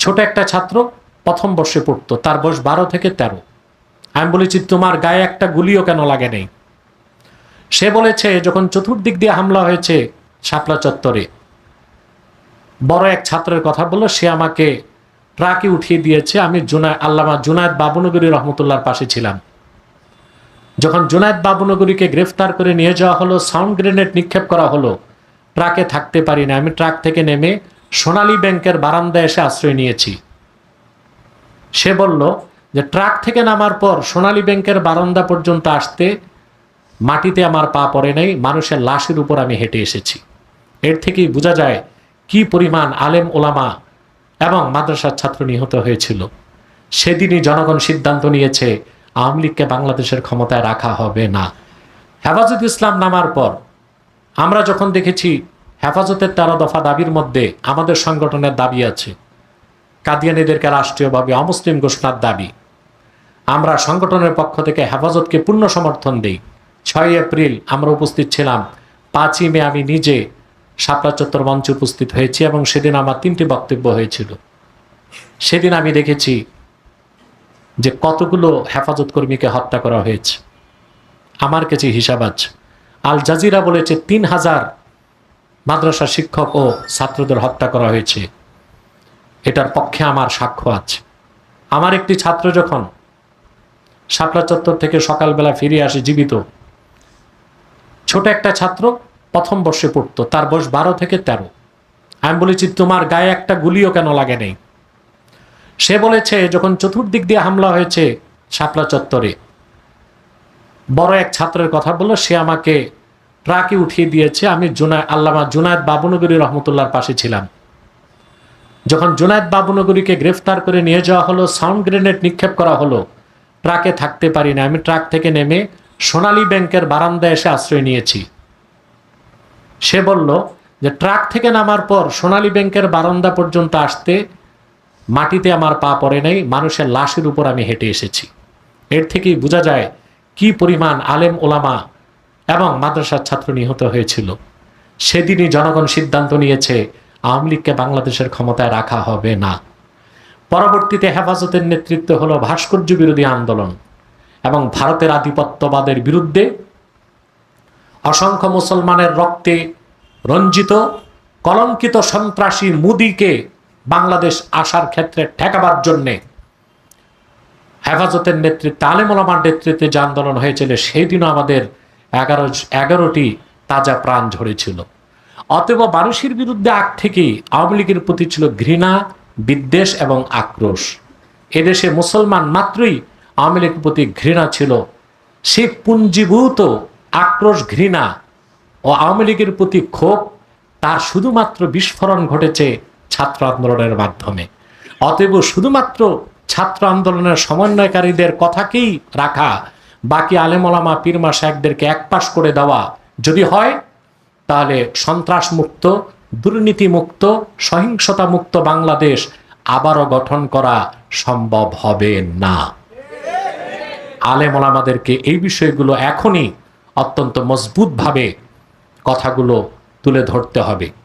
ছোট একটা ছাত্র প্রথম বর্ষে পড়তো, তার বয়স বারো থেকে তেরো। আমি বলেছি, তোমার গায়ে একটা গুলিও কেন লাগে নেই? সে বলেছে, যখন চতুর্দিক দিয়ে হামলা হয়েছে শাপলা চত্বরে, বড় এক ছাত্রের কথা বলল, সে আমাকে ট্রাকে উঠিয়ে দিয়েছে। আমি জুনায়, আল্লামা জুনায়দ বাবুনগরী রহমতুল্লার পাশে ছিলাম। যখন জুনায়দ বাবুনগরীকে গ্রেফতার করে নিয়ে যাওয়া হলো, সাউন্ড গ্রেনেড নিক্ষেপ করা হলো, ট্রাকে থাকতে পারি না আমি ট্রাক থেকে নেমে সোনালী ব্যাংকের বারান্দায় এসে আশ্রয় নিয়েছি। সে বলল যে, ট্রাক থেকে নামার পর সোনালী ব্যাংকের বারান্দা পর্যন্ত আসতে মাটিতে আমার পা পড়ে নাই, মানুষের লাশের উপর আমি হেঁটে এসেছি। এর থেকেই বোঝা যায় কি পরিমাণ আলেম ওলামা এবং মাদ্রাসার ছাত্র নিহত হয়েছিল। সেদিনই জনগণ সিদ্ধান্ত নিয়েছে, আওয়ামী লীগকে বাংলাদেশের ক্ষমতায় রাখা হবে না। হেফাজত ইসলাম নামার পর আমরা যখন দেখেছি হেফাজতের তেরো দফা দাবির মধ্যে আমাদের সংগঠনের দাবি আছে। কাদিয়ানিদেরকে রাষ্ট্রীয়ভাবে অমুসলিম ঘোষণার দাবি। আমরা সংগঠনের পক্ষ থেকে হেফাজতকে পূর্ণ সমর্থন দিই। ছয় এপ্রিল আমরা উপস্থিত ছিলাম। পাঁচই মে আমি নিজে শাপলা চত্বর মঞ্চে উপস্থিত হয়েছি এবং সেদিন আমার তিনটি বক্তব্য হয়েছিল। সেদিন আমি দেখেছি যে কতগুলো হেফাজত কর্মীকে হত্যা করা হয়েছে। আমার কাছে হিসাব আছে। আল জাজিরা বলেছে, তিন হাজার মাদ্রাসা শিক্ষক ও ছাত্রদের হত্যা করা হয়েছে। এটার পক্ষে আমার সাক্ষ্য আছে। আমার একটি ছাত্র যখন শাপলা চত্বর থেকে সকালবেলা ফিরে আসে জীবিত, ছোট একটা ছাত্র প্রথম বর্ষে পড়তো, তার বয়স বারো থেকে তেরো। আমি বলেছি, তোমার গায়ে একটা গুলিও কেন লাগে নেই? সে বলেছে, যখন চতুর্দিক দিয়ে হামলা হয়েছে শাপলা চত্বরে, বড় এক ছাত্রের কথা বলল, সে আমাকে ট্রাকে উঠিয়ে দিয়েছে। আমি জুনায় আল্লামা জুনায়দ বাবুনগরী রহমতুল্লাহর পাশে ছিলাম। যখন জুনায়দ বাবুনগরীকে গ্রেফতার করে নিয়ে যাওয়া হলো, সাউন্ড গ্রেনেড নিক্ষেপ করা হলো, ট্রাকে থাকতে পারি না আমি ট্রাক থেকে নেমে সোনালী ব্যাংকের বারান্দায় এসে আশ্রয় নিয়েছি। সে বলল যে, ট্রাক থেকে নামার পর সোনালী ব্যাংকের বারান্দা পর্যন্ত আসতে মাটিতে আমার পা পড়ে নাই, মানুষের লাশের উপর আমি হেঁটে এসেছি। এর থেকেই বোঝা যায় কি পরিমাণ আলেম ওলামা এবং মাদ্রাসার ছাত্র নিহত হয়েছিল। সেদিনই জনগণ সিদ্ধান্ত নিয়েছে, আওয়ামী লীগকে বাংলাদেশের ক্ষমতায় রাখা হবে না। পরবর্তীতে হেফাজতের নেতৃত্ব হলো ভাস্কর্য বিরোধী আন্দোলন এবং ভারতের আধিপত্যবাদের বিরুদ্ধে অসংখ্য মুসলমানের রক্তে রঞ্জিত, কলঙ্কিত সন্ত্রাসী মুদিকে বাংলাদেশ আসার ক্ষেত্রে ঠেকাবার জন্যে হেফাজতের নেতৃত্বে আলেমলামার নেতৃত্বে যে আন্দোলন হয়েছিল সেই দিনও আমাদের এগারো, এগারোটি তাজা প্রাণ ঝরেছিল। অতএব মানুষের বিরুদ্ধে আগ থেকেই আওয়ামী লীগের প্রতি ছিল ঘৃণা, বিদ্বেষ এবং আক্রোশ। এদেশে মুসলমান মাত্রই আওয়ামী লীগের প্রতি ঘৃণা ছিল। সে পুঞ্জীভূত আক্রোশ, ঘৃণা ও আওয়ামী লীগের প্রতি ক্ষোভ, তার শুধুমাত্র বিস্ফোরণ ঘটেছে ছাত্র আন্দোলনের মাধ্যমে। অতএব শুধুমাত্র ছাত্র আন্দোলনের সমন্বয়কারীদের কথাকেই রাখা বাকি আলেমলামা পীরমা সাহেবদেরকে একপাশ করে দেওয়া যদি হয়, তাহলে সন্ত্রাস মুক্ত দুর্নীতি মুক্ত সহিংসতা মুক্ত বাংলাদেশ আবারও গঠন করা সম্ভব হবে না। আলেম ওলামাদেরকে এই বিষয়গুলো এখনই অত্যন্ত মজবুতভাবে কথাগুলো তুলে ধরতে হবে।